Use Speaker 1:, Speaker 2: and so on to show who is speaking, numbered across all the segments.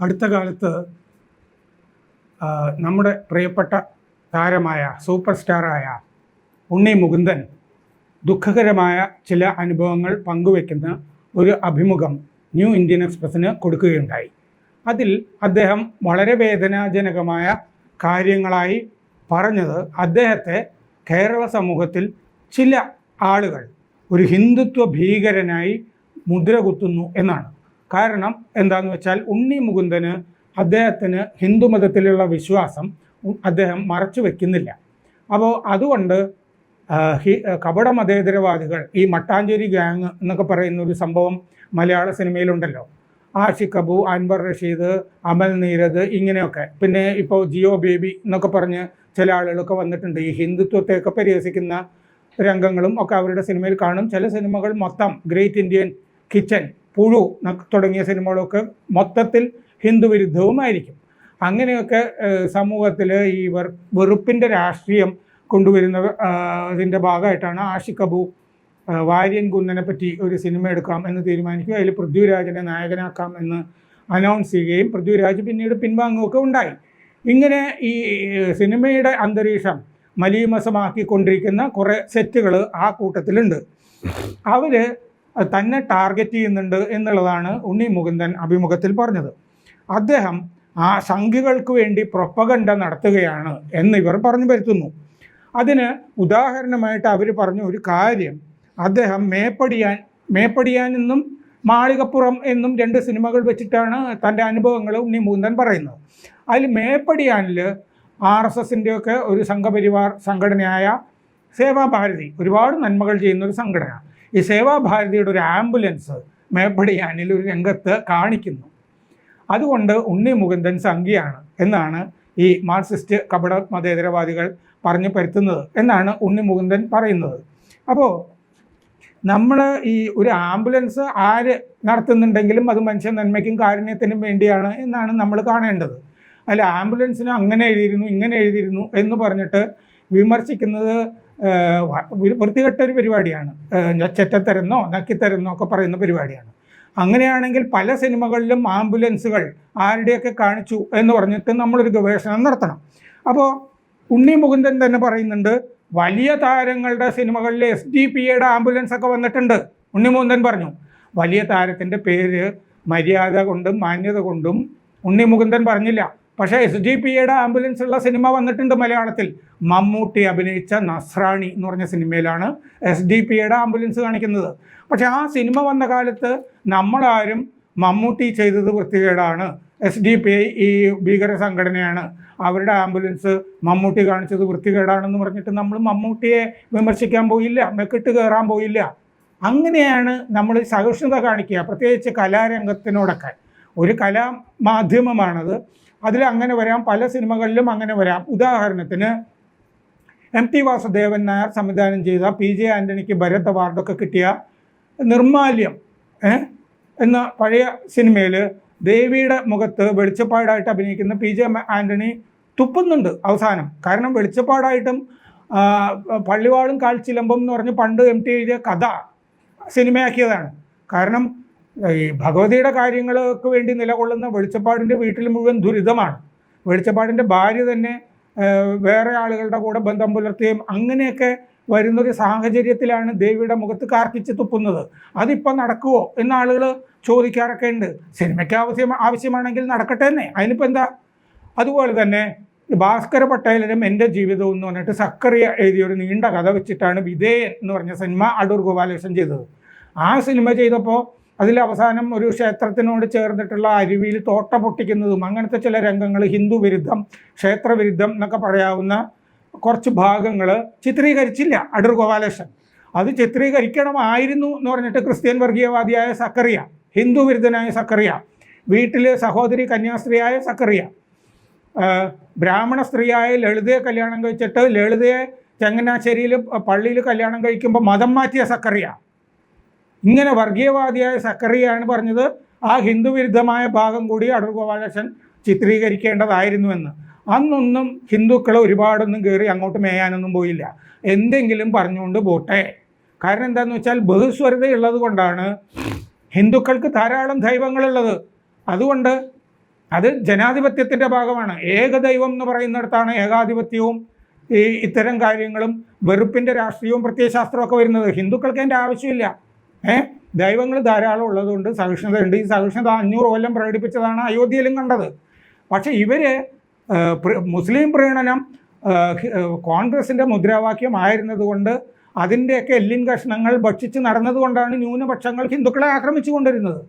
Speaker 1: അടുത്ത കാലത്ത് നമ്മുടെ പ്രിയപ്പെട്ട താരമായ സൂപ്പർ സ്റ്റാറായ ഉണ്ണി മുകുന്ദൻ ദുഃഖകരമായ ചില അനുഭവങ്ങൾ പങ്കുവെക്കുന്ന ഒരു അഭിമുഖം ന്യൂ ഇന്ത്യൻ എക്സ്പ്രസ്സിന് കൊടുക്കുകയുണ്ടായി. അതിൽ അദ്ദേഹം വളരെ വേദനാജനകമായ കാര്യങ്ങളായി പറഞ്ഞത് അദ്ദേഹത്തെ കേരള സമൂഹത്തിൽ ചില ആളുകൾ ഒരു ഹിന്ദുത്വ ഭീകരനായി മുദ്ര കുത്തുന്നു എന്നാണ്. കാരണം എന്താന്ന് വെച്ചാൽ ഉണ്ണി മുകുന്ദന് അദ്ദേഹത്തിന് ഹിന്ദു മതത്തിലുള്ള വിശ്വാസം അദ്ദേഹം മറച്ചു വെക്കുന്നില്ല. അപ്പോൾ അതുകൊണ്ട് കപട മതേതരവാദികൾ ഈ മട്ടാഞ്ചേരി ഗ്യാങ് എന്നൊക്കെ പറയുന്ന ഒരു സംഭവം മലയാള സിനിമയിലുണ്ടല്ലോ. ആഷിഖ് അബു അൻവർ റഷീദ് അമൽ നീരദ് ഇങ്ങനെയൊക്കെ. പിന്നെ ഇപ്പോൾ ജിയോ ബേബി എന്നൊക്കെ പറഞ്ഞ് ചില ആളുകളൊക്കെ വന്നിട്ടുണ്ട്. ഈ ഹിന്ദുത്വത്തെയൊക്കെ പരിഹസിക്കുന്ന രംഗങ്ങളും ഒക്കെ അവരുടെ സിനിമയിൽ കാണും. ചില സിനിമകൾ മൊത്തം ഗ്രേറ്റ് ഇന്ത്യൻ കിച്ചൻ പുഴു തുടങ്ങിയ സിനിമകളൊക്കെ മൊത്തത്തിൽ ഹിന്ദുവിരുദ്ധവുമായിരിക്കും അങ്ങനെയൊക്കെ സമൂഹത്തിൽ ഈ വെറുപ്പിന്റെ രാഷ്ട്രീയം കൊണ്ടുവരുന്ന അതിന്റെ ഭാഗമായിട്ടാണ് ആഷിഖ് അബു വാര്യൻ കുന്നനെ പറ്റി ഒരു സിനിമ എടുക്കാം എന്ന് തീരുമാനിക്കുകയും അതിൽ പൃഥ്വിരാജിനെ നായകനാക്കാം എന്ന് അനൗൺസ് ചെയ്യുകയും പൃഥ്വിരാജ് പിന്നീട് പിൻവാങ്ങുകയൊക്കെ ഉണ്ടായി. ഇങ്ങനെ ഈ സിനിമയുടെ അന്തരീക്ഷം മലീമസമാക്കിക്കൊണ്ടിരിക്കുന്ന കുറേ സെറ്റുകൾ ആ കൂട്ടത്തിലുണ്ട്. അവർ തന്നെ ടാർഗറ്റ് ചെയ്യുന്നുണ്ട് എന്നുള്ളതാണ് ഉണ്ണി മുകുന്ദൻ അഭിമുഖത്തിൽ പറഞ്ഞത്. അദ്ദേഹം ആ സംഖ്യകൾക്ക് വേണ്ടി പ്രൊപ്പഗണ്ട നടത്തുകയാണ് എന്ന് ഇവർ പറഞ്ഞു വരുത്തുന്നു. അതിന് ഉദാഹരണമായിട്ട് അവർ പറഞ്ഞ ഒരു കാര്യം അദ്ദേഹം മേപ്പടിയാൻ മേപ്പടിയാൻ എന്നും മാളികപ്പുറം എന്നും രണ്ട് സിനിമകൾ വെച്ചിട്ടാണ് തന്റെ അനുഭവങ്ങൾ ഉണ്ണി മുകുന്ദൻ പറയുന്നത്. അതിൽ മേപ്പടിയാനിൽ ആർ എസ് എസിന്റെയൊക്കെ ഒരു സംഘപരിവാർ സംഘടനയായ സേവാഭാരതി ഒരുപാട് നന്മകൾ ചെയ്യുന്ന ഒരു സംഘടന ഈ സേവാഭാരതിയുടെ ഒരു ആംബുലൻസ് മേപ്പടിയാനിൽ ഒരു രംഗത്ത് കാണിക്കുന്നു. അതുകൊണ്ട് ഉണ്ണി മുകുന്ദൻ സംഖ്യയാണ് എന്നാണ് ഈ മാർക്സിസ്റ്റ് കപട മതേതരവാദികൾ പറഞ്ഞു പരുത്തുന്നത് എന്നാണ് ഉണ്ണി മുകുന്ദൻ പറയുന്നത്. അപ്പോൾ നമ്മൾ ഈ ഒരു ആംബുലൻസ് ആര് നടത്തുന്നുണ്ടെങ്കിലും അത് മനുഷ്യ നന്മയ്ക്കും കാരുണ്യത്തിനും വേണ്ടിയാണ് എന്നാണ് നമ്മൾ കാണേണ്ടത്. അല്ല ആംബുലൻസിന് അങ്ങനെ എഴുതിയിരുന്നു ഇങ്ങനെ എഴുതിയിരുന്നു എന്ന് പറഞ്ഞിട്ട് വിമർശിക്കുന്നത് വൃത്തികെട്ട ഒരു പരിപാടിയാണ്. ചെറ്റത്തരുന്നോ നക്കിത്തരുന്നോ ഒക്കെ പറയുന്ന പരിപാടിയാണ്. അങ്ങനെയാണെങ്കിൽ പല സിനിമകളിലും ആംബുലൻസുകൾ ആരുടെയൊക്കെ കാണിച്ചു എന്ന് പറഞ്ഞിട്ട് നമ്മളൊരു ഗവേഷണം നടത്തണം. അപ്പോൾ ഉണ്ണി മുകുന്ദൻ തന്നെ പറയുന്നുണ്ട് വലിയ താരങ്ങളുടെ സിനിമകളിൽ എസ് ഡി പി എയുടെ ആംബുലൻസ് ഒക്കെ വന്നിട്ടുണ്ട്. ഉണ്ണി മുകുന്ദൻ പറഞ്ഞു. വലിയ താരത്തിന്റെ പേര് മര്യാദ കൊണ്ടും മാന്യത കൊണ്ടും ഉണ്ണി മുകുന്ദൻ പറഞ്ഞില്ല. പക്ഷേ എസ് ഡി പി എയുടെ ആംബുലൻസ് ഉള്ള സിനിമ വന്നിട്ടുണ്ട് മലയാളത്തിൽ. മമ്മൂട്ടി അഭിനയിച്ച നസ്രാണി എന്ന് പറഞ്ഞ സിനിമയിലാണ് എസ് ഡി പി എയുടെ ആംബുലൻസ് കാണിക്കുന്നത്. പക്ഷേ ആ സിനിമ വന്ന കാലത്ത് നമ്മളാരും മമ്മൂട്ടി ചെയ്തത് വൃത്തികേടാണ്. എസ് ഡി പി ഐ ഈ ഭീകര സംഘടനയാണ്. അവരുടെ ആംബുലൻസ് മമ്മൂട്ടി കാണിച്ചത് വൃത്തികേടാണെന്ന് പറഞ്ഞിട്ട് നമ്മൾ മമ്മൂട്ടിയെ വിമർശിക്കാൻ പോയില്ല മെക്കിട്ട് കയറാൻ പോയില്ല. അങ്ങനെയാണ് നമ്മൾ സഹിഷ്ണുത കാണിക്കുക പ്രത്യേകിച്ച് കലാരംഗത്തിനോടൊക്കെ. ഒരു കലാ മാധ്യമമാണത് അതിൽ അങ്ങനെ വരാം പല സിനിമകളിലും അങ്ങനെ വരാം. ഉദാഹരണത്തിന് എം ടി വാസുദേവൻ നായർ സംവിധാനം ചെയ്ത പി ജെ ആന്റണിക്ക് ഭരത് അവാർഡൊക്കെ കിട്ടിയ നിർമാല്യം എന്ന പഴയ സിനിമയിൽ ദേവിയുടെ മുഖത്ത് വെളിച്ചപ്പാടായിട്ട് അഭിനയിക്കുന്ന പി ജെ ആന്റണി തുപ്പുന്നുണ്ട് അവസാനം. കാരണം വെളിച്ചപ്പാടായിട്ടും പള്ളിവാളും കാൽച്ചിലമ്പം എന്ന് പറഞ്ഞ് പണ്ട് എം ടി എഴുതിയ കഥ സിനിമയാക്കിയതാണ്. കാരണം ഈ ഭഗവതിയുടെ കാര്യങ്ങൾക്ക് വേണ്ടി നിലകൊള്ളുന്ന വെളിച്ചപ്പാടിന്റെ വീട്ടിൽ മുഴുവൻ ദുരിതമാണ്. വെളിച്ചപ്പാടിന്റെ ഭാര്യ തന്നെ വേറെ ആളുകളുടെ കൂടെ ബന്ധം പുലർത്തുകയും അങ്ങനെയൊക്കെ വരുന്നൊരു സാഹചര്യത്തിലാണ് ദേവിയുടെ മുഖത്ത് കാർക്കിച്ച് തുപ്പുന്നത്. അതിപ്പോൾ നടക്കുമോ എന്ന ആളുകൾ ചോദിക്കാറൊക്കെ ഉണ്ട്. സിനിമയ്ക്ക് ആവശ്യം ആവശ്യമാണെങ്കിൽ നടക്കട്ടെ തന്നെ അതിനിപ്പോൾ എന്താ? അതുപോലെ തന്നെ ഭാസ്കര പട്ടേലരും എന്റെ ജീവിതം എന്ന് പറഞ്ഞിട്ട് സക്കറിയ എഴുതിയ ഒരു നീണ്ട കഥ വെച്ചിട്ടാണ് വിധേയൻ എന്ന് പറഞ്ഞ സിനിമ അടൂർ ഗോപാലകൃഷ്ണൻ ചെയ്തത്. ആ സിനിമ ചെയ്തപ്പോൾ അതിൽ അവസാനം ഒരു ക്ഷേത്രത്തിനോട് ചേർന്നിട്ടുള്ള അരുവിയിൽ തോട്ട പൊട്ടിക്കുന്നതും അങ്ങനത്തെ ചില രംഗങ്ങൾ ഹിന്ദു വിരുദ്ധം ക്ഷേത്രവിരുദ്ധം എന്നൊക്കെ പറയാവുന്ന കുറച്ച് ഭാഗങ്ങൾ ചിത്രീകരിച്ചില്ല അടൂർ ഗോപാലകൃഷ്ണൻ. അത് ചിത്രീകരിക്കണമായിരുന്നു എന്ന് പറഞ്ഞിട്ട് ക്രിസ്ത്യൻ വർഗീയവാദിയായ സക്കറിയ ഹിന്ദു വിരുദ്ധനായ സക്കറിയ വീട്ടിലെ സഹോദരി കന്യാസ്ത്രീയായ സക്കറിയ ബ്രാഹ്മണ സ്ത്രീയായ ലളിതയെ കല്യാണം കഴിച്ചിട്ട് ലളിതയെ ചങ്ങനാശ്ശേരിയിൽ പള്ളിയിൽ കല്യാണം കഴിക്കുമ്പോൾ മതം മാറ്റിയ സക്കറിയ. ഇങ്ങനെ വർഗീയവാദിയായ സക്കറിയാണ് പറഞ്ഞത്. ആ ഹിന്ദു വിരുദ്ധമായ ഭാഗം കൂടി അടൂർ ഗോപാലകൃഷ്ണൻ ചിത്രീകരിക്കേണ്ടതായിരുന്നുവെന്ന് അന്നൊന്നും ഹിന്ദുക്കൾ ഒരുപാടൊന്നും കയറി അങ്ങോട്ട് മേയാനൊന്നും പോയില്ല. എന്തെങ്കിലും പറഞ്ഞുകൊണ്ട് പോട്ടെ. കാരണം എന്താണെന്ന് വെച്ചാൽ ബഹുസ്വരതയുള്ളത് കൊണ്ടാണ് ഹിന്ദുക്കൾക്ക് ധാരാളം ദൈവങ്ങളുള്ളത്. അതുകൊണ്ട് അത് ജനാധിപത്യത്തിന്റെ ഭാഗമാണ്. ഏകദൈവം എന്ന് പറയുന്നിടത്താണ് ഏകാധിപത്യവും ഈ ഇത്തരം കാര്യങ്ങളും വെറുപ്പിന്റെ രാഷ്ട്രീയവും പ്രത്യയശാസ്ത്രവും ഒക്കെ വരുന്നത്. ഹിന്ദുക്കൾക്ക് അതിന്റെ ആവശ്യമില്ല. ഏ? ദൈവങ്ങൾ ധാരാളം ഉള്ളതുകൊണ്ട് സഹിഷ്ണുതയുണ്ട് ഈ സഹിഷ്ണുത അഞ്ഞൂറ് കൊല്ലം പ്രകടിപ്പിച്ചതാണ് അയോധ്യയിലും കണ്ടത്. പക്ഷേ ഇവർ മുസ്ലിം പ്രീണനം മുദ്രാവാക്യം കോൺഗ്രസിന്റെ മുദ്രാവാക്യമായിരുന്നത് കൊണ്ട് അതിന്റെയൊക്കെ എല്ലിൻ കഷ്ണങ്ങൾ ഭക്ഷിച്ച് നടന്നതുകൊണ്ടാണ് ന്യൂനപക്ഷങ്ങൾ ഹിന്ദുക്കളെ ആക്രമിച്ചു കൊണ്ടിരുന്നത്.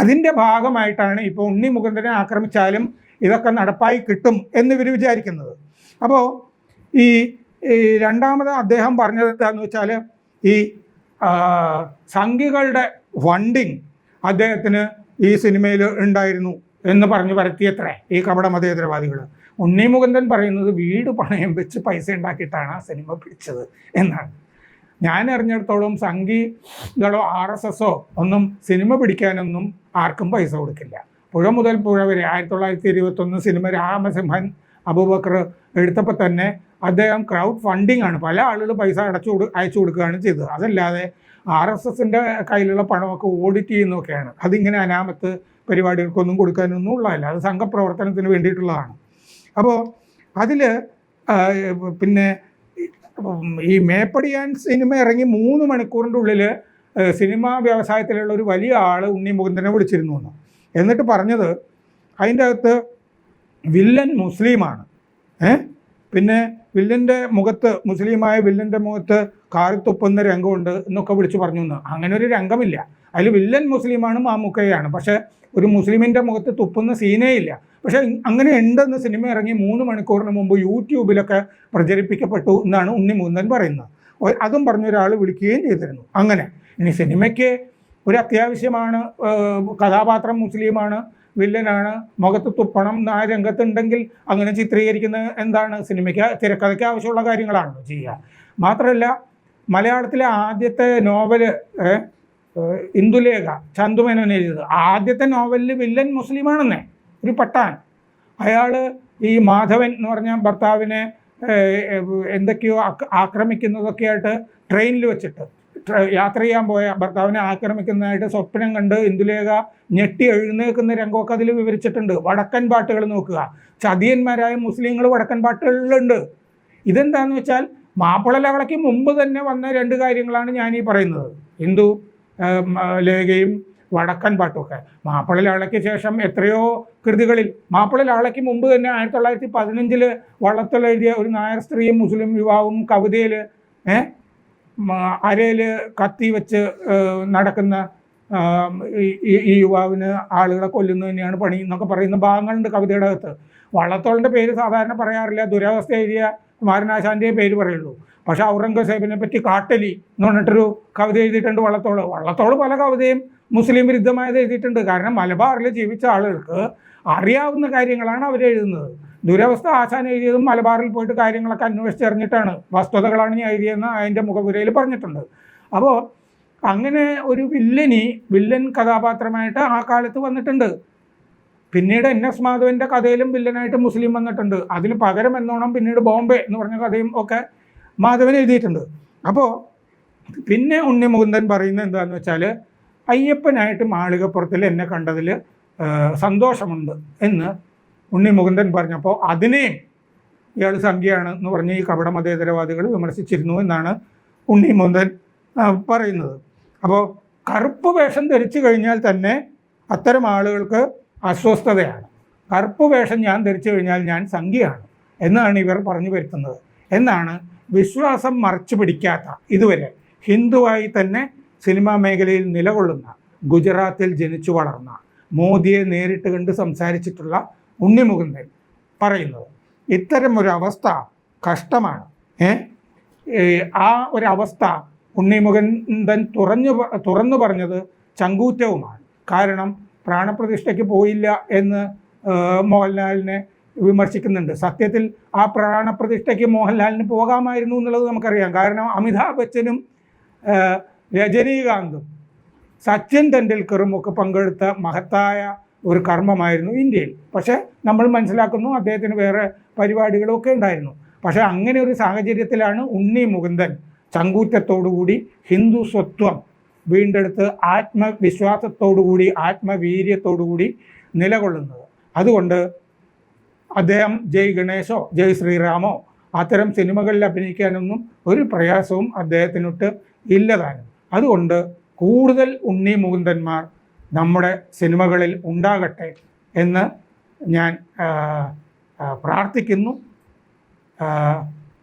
Speaker 1: അതിന്റെ ഭാഗമായിട്ടാണ് ഇപ്പോൾ ഉണ്ണി മുകുന്ദനെ ആക്രമിച്ചാലും ഇതൊക്കെ നടപ്പായി കിട്ടും എന്ന് ഇവർ വിചാരിക്കുന്നത്. അപ്പോൾ ഈ രണ്ടാമത് അദ്ദേഹം പറഞ്ഞത് എന്താണെന്ന് വെച്ചാൽ ഈ സംഘികളുടെ ഫണ്ടിങ് അദ്ദേഹത്തിന് ഈ സിനിമയിൽ ഉണ്ടായിരുന്നു എന്ന് പറഞ്ഞ് പരത്തിയത്രേ ഈ കപട മതേതരവാദികൾ. ഉണ്ണി മുകുന്ദൻ പറയുന്നത് വീട് പണയം വെച്ച് പൈസ ഉണ്ടാക്കിയിട്ടാണ് ആ സിനിമ പിടിച്ചത് എന്നാണ്. ഞാൻ അറിഞ്ഞിടത്തോളം സംഘികളോ ആർ എസ് എസോ ഒന്നും സിനിമ പിടിക്കാനൊന്നും ആർക്കും പൈസ കൊടുക്കില്ല. പുഴ മുതൽ പുഴ വരെ ആയിരത്തി തൊള്ളായിരത്തി ഇരുപത്തൊന്ന് സിനിമ രാമസിംഹൻ അബൂബക്കർ എടുത്തപ്പോൾ തന്നെ അദ്ദേഹം ക്രൗഡ് ഫണ്ടിങ് ആണ്. പല ആളുകൾ പൈസ അടച്ചു കൊടു അയച്ചു കൊടുക്കുകയാണ് ചെയ്തത്. അതല്ലാതെ ആർ എസ് എസിന്റെ കയ്യിലുള്ള പണമൊക്കെ ഓഡിറ്റ് ചെയ്യുന്നതൊക്കെയാണ്. അതിങ്ങനെ അനാമത്ത് പരിപാടികൾക്കൊന്നും കൊടുക്കാനൊന്നും ഉള്ളതല്ല. അത് സംഘപ്രവർത്തനത്തിന് വേണ്ടിയിട്ടുള്ളതാണ്. അപ്പോൾ അതിൽ പിന്നെ ഈ മേപ്പടിയാൻ സിനിമ ഇറങ്ങി മൂന്ന് മണിക്കൂറിന്റെ ഉള്ളിൽ സിനിമാ വ്യവസായത്തിലുള്ള ഒരു വലിയ ആൾ ഉണ്ണി മുകുന്ദനെ വിളിച്ചിരുന്നു എന്ന്. എന്നിട്ട് പറഞ്ഞത് അതിന്റെ അകത്ത് വില്ലൻ മുസ്ലിമാണ്. ഏ? പിന്നെ വില്ലന്റെ മുഖത്ത് മുസ്ലിമായ വില്ലന്റെ മുഖത്ത് കാറിത്തുപ്പുന്ന രംഗമുണ്ട് എന്നൊക്കെ വിളിച്ചു പറഞ്ഞു എന്ന് അങ്ങനെ ഒരു രംഗമില്ല. അതിൽ വില്ലൻ മുസ്ലിമാണ് മാമുക്കയാണ്. പക്ഷേ ഒരു മുസ്ലിമിന്റെ മുഖത്ത് തുപ്പുന്ന സീനേ ഇല്ല. പക്ഷേ അങ്ങനെ ഉണ്ടെന്ന് സിനിമ ഇറങ്ങി മൂന്ന് മണിക്കൂറിന് മുമ്പ് യൂട്യൂബിലൊക്കെ പ്രചരിപ്പിക്കപ്പെട്ടു എന്നാണ് ഉണ്ണി മൂന്നൻ പറയുന്നത്. അതും പറഞ്ഞ ഒരാൾ വിളിക്കുകയും ചെയ്തിരുന്നു. അങ്ങനെ. ഇനി സിനിമയ്ക്ക് ഒരു അത്യാവശ്യമാണ് കഥാപാത്രം മുസ്ലിമാണ്. വില്ലനാണ്. മുഖത്ത് തുപ്പണം ആ രംഗത്തുണ്ടെങ്കിൽ അങ്ങനെ ചിത്രീകരിക്കുന്ന എന്താണ് സിനിമയ്ക്ക് തിരക്കഥയ്ക്ക് ആവശ്യമുള്ള കാര്യങ്ങളാണ് ചെയ്യുക. മാത്രമല്ല മലയാളത്തിലെ ആദ്യത്തെ നോവൽ ഇന്ദുലേഖ ചന്തുമേനോൻ എഴുതിയത്. ആദ്യത്തെ നോവലിൽ വില്ലൻ മുസ്ലിമാണെന്നേ ഒരു പട്ടാൻ. അയാൾ ഈ മാധവൻ എന്ന് പറഞ്ഞ ഭർത്താവിനെ എന്തൊക്കെയോ ആക്രമിക്കുന്നതൊക്കെയായിട്ട് ട്രെയിനിൽ വെച്ചിട്ട് യാത്ര ചെയ്യാൻ പോയ ഭർത്താവിനെ ആക്രമിക്കുന്നതായിട്ട് സ്വപ്നം കണ്ട് ഇന്ദുലേഖ ഞെട്ടി എഴുന്നേൽക്കുന്ന രംഗമൊക്കെ അതിൽ വിവരിച്ചിട്ടുണ്ട്. വടക്കൻ പാട്ടുകൾ നോക്കുക. ചതിയന്മാരായ മുസ്ലിങ്ങൾ വടക്കൻ പാട്ടുകളിലുണ്ട്. ഇതെന്താണെന്ന് വെച്ചാൽ മാപ്പിള ലവളയ്ക്ക് മുമ്പ് തന്നെ വന്ന രണ്ട് കാര്യങ്ങളാണ് ഞാൻ ഈ പറയുന്നത്. ഹിന്ദു ലേഖയും വടക്കൻ പാട്ടുമൊക്കെ. മാപ്പിള ലവളയ്ക്ക് ശേഷം എത്രയോ കൃതികളിൽ മാപ്പിള ലവളയ്ക്ക് മുമ്പ് തന്നെ ആയിരത്തി തൊള്ളായിരത്തി പതിനഞ്ചിൽ വള്ളത്തിൽ എഴുതിയ ഒരു നായർ സ്ത്രീയും മുസ്ലിം യുവാവും കവിതയിൽ ഏഹ് അരയിൽ കത്തി വെച്ച് നടക്കുന്ന ഈ- യുവാവിന് ആളുകളെ കൊല്ലുന്നു തന്നെയാണ് പണി എന്നൊക്കെ പറയുന്ന ഭാഗങ്ങളുണ്ട് കവിതയുടെ അകത്ത്. വള്ളത്തോളിന്റെ പേര് സാധാരണ പറയാറില്ല. ദുരവസ്ഥ എഴുതിയ കുമാരനാശാന്റെ പേര് പറയുള്ളൂ. പക്ഷെ ഔറംഗസേബിനെ പറ്റി കാട്ടലി എന്ന് പറഞ്ഞിട്ടൊരു കവിത എഴുതിയിട്ടുണ്ട് വള്ളത്തോൾ. വള്ളത്തോൾ പല കവിതയും മുസ്ലിം വിരുദ്ധമായത് എഴുതിയിട്ടുണ്ട്. കാരണം മലബാറിൽ ജീവിച്ച ആളുകൾക്ക് അറിയാവുന്ന കാര്യങ്ങളാണ് അവർ എഴുതുന്നത്. ദുരവസ്ഥ ആശാൻ എഴുതിയതും മലബാറിൽ പോയിട്ട് കാര്യങ്ങളൊക്കെ അന്വേഷിച്ചറിഞ്ഞിട്ടാണ് വസ്തുതകളാണ് ഞാൻ എഴുതിയെന്ന് അതിന്റെ മുഖപുരയിൽ പറഞ്ഞിട്ടുണ്ട്. അപ്പോൾ അങ്ങനെ ഒരു വില്ലനി വില്ലൻ കഥാപാത്രമായിട്ട് ആ കാലത്ത് വന്നിട്ടുണ്ട്. പിന്നീട് എൻ എസ് മാധവന്റെ കഥയിലും വില്ലനായിട്ട് മുസ്ലിം വന്നിട്ടുണ്ട്. അതിന് പകരം എന്നോണം പിന്നീട് ബോംബെ എന്ന് പറഞ്ഞ കഥയും ഒക്കെ മാധവൻ എഴുതിയിട്ടുണ്ട്. അപ്പോൾ പിന്നെ ഉണ്ണി മുകുന്ദൻ പറയുന്നത് എന്താണെന്ന് വെച്ചാൽ അയ്യപ്പനായിട്ട് മാളികപ്പുറത്തിൽ എന്നെ കണ്ടതിൽ സന്തോഷമുണ്ട് എന്ന് ഉണ്ണി മുകുന്ദൻ പറഞ്ഞപ്പോൾ അതിനെയും ഇയാൾ സംഖ്യയാണ് എന്ന് പറഞ്ഞ് ഈ കപട മതേതരവാദികൾ വിമർശിച്ചിരുന്നു എന്നാണ് ഉണ്ണി മുകുന്ദൻ പറയുന്നത്. അപ്പോൾ കറുപ്പ് വേഷം ധരിച്ചു കഴിഞ്ഞാൽ തന്നെ അത്തരം ആളുകൾക്ക് അസ്വസ്ഥതയാണ്. കറുപ്പ് വേഷം ഞാൻ ധരിച്ചു കഴിഞ്ഞാൽ ഞാൻ സംഖ്യയാണ് എന്നാണ് ഇവർ പറഞ്ഞു വരുത്തുന്നത്. എന്നാണ് വിശ്വാസം മറച്ചു പിടിക്കാത്ത ഇതുവരെ ഹിന്ദുവായി തന്നെ സിനിമാ മേഖലയിൽ നിലകൊള്ളുന്ന ഗുജറാത്തിൽ ജനിച്ചു വളർന്ന മോദിയെ നേരിട്ട് കണ്ട് സംസാരിച്ചിട്ടുള്ള ഉണ്ണിമുകുന്ദൻ പറയുന്നത്. ഇത്തരം ഒരു അവസ്ഥ കഷ്ടമാണ് ആ ഒരു അവസ്ഥ ഉണ്ണിമുകുന്ദൻ തുറഞ്ഞു തുറന്നു പറഞ്ഞത് ചങ്കൂറ്റവുമാണ്. കാരണം പ്രാണപ്രതിഷ്ഠയ്ക്ക് പോയില്ല എന്ന് മോഹൻലാലിനെ വിമർശിക്കുന്നുണ്ട്. സത്യത്തിൽ ആ പ്രാണപ്രതിഷ്ഠയ്ക്ക് മോഹൻലാലിന് പോകാമായിരുന്നു എന്നുള്ളത് നമുക്കറിയാം. കാരണം അമിതാഭ് ബച്ചനും രജനീകാന്തും സച്ചിൻ തെണ്ടുൽക്കറും ഒക്കെ പങ്കെടുത്ത മഹത്തായ ഒരു കർമ്മമായിരുന്നു ഇന്ത്യയിൽ. പക്ഷേ നമ്മൾ മനസ്സിലാക്കുന്നു അദ്ദേഹത്തിന് വേറെ പരിപാടികളൊക്കെ ഉണ്ടായിരുന്നു. പക്ഷേ അങ്ങനെ ഒരു സാഹചര്യത്തിലാണ് ഉണ്ണി മുകുന്ദൻ ചങ്കൂറ്റത്തോടുകൂടി ഹിന്ദു സ്വത്വം വീണ്ടെടുത്ത് ആത്മവിശ്വാസത്തോടുകൂടി ആത്മവീര്യത്തോടുകൂടി നിലകൊള്ളുന്നത്. അതുകൊണ്ട് അദ്ദേഹം ജയ് ഗണേശോ ജയ് ശ്രീറാമോ അത്തരം സിനിമകളിൽ അഭിനയിക്കാനൊന്നും ഒരു പ്രയാസവും അദ്ദേഹത്തിനൊട്ട് ഇല്ലതാനും അതുകൊണ്ട് കൂടുതൽ ഉണ്ണി മുകുന്ദന്മാർ നമ്മുടെ സിനിമകളിൽ ഉണ്ടാകട്ടെ എന്ന് ഞാൻ പ്രാർത്ഥിക്കുന്നു.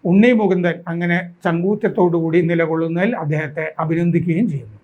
Speaker 1: ഉണ്ണി മുകുന്ദൻ അങ്ങനെ ചങ്കൂറ്റത്തോടുകൂടി നിലകൊള്ളുന്നതിൽ അദ്ദേഹത്തെ അഭിനന്ദിക്കുകയും ചെയ്യുന്നു.